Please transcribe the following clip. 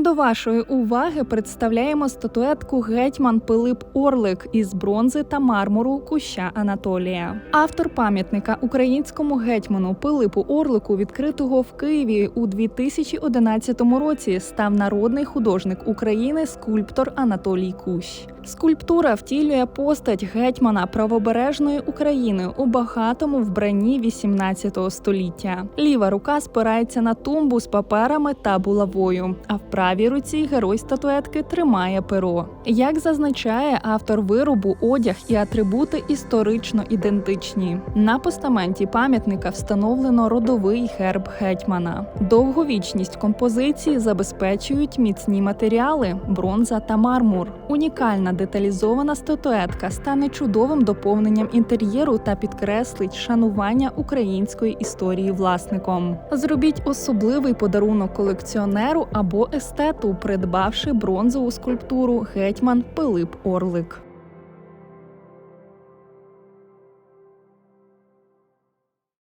До вашої уваги представляємо статуетку гетьман Пилип Орлик із бронзи та мармуру Куща Анатолія. Автор пам'ятника українському гетьману Пилипу Орлику, відкритого в Києві у 2011 році, став народний художник України, скульптор Анатолій Кущ. Скульптура втілює постать гетьмана правобережної України у багатому вбранні 18 століття. Ліва рука спирається на тумбу з паперами та булавою, а в правій руці герой статуетки тримає перо. Як зазначає автор виробу, одяг і атрибути історично ідентичні. На постаменті пам'ятника встановлено родовий герб гетьмана. Довговічність композиції забезпечують міцні матеріали, бронза та мармур. Унікальна деталізована статуетка стане чудовим доповненням інтер'єру та підкреслить шанування української історії власником. Зробіть особливий подарунок колекціонеру або естету, придбавши бронзову скульптуру гетьман Пилип Орлик.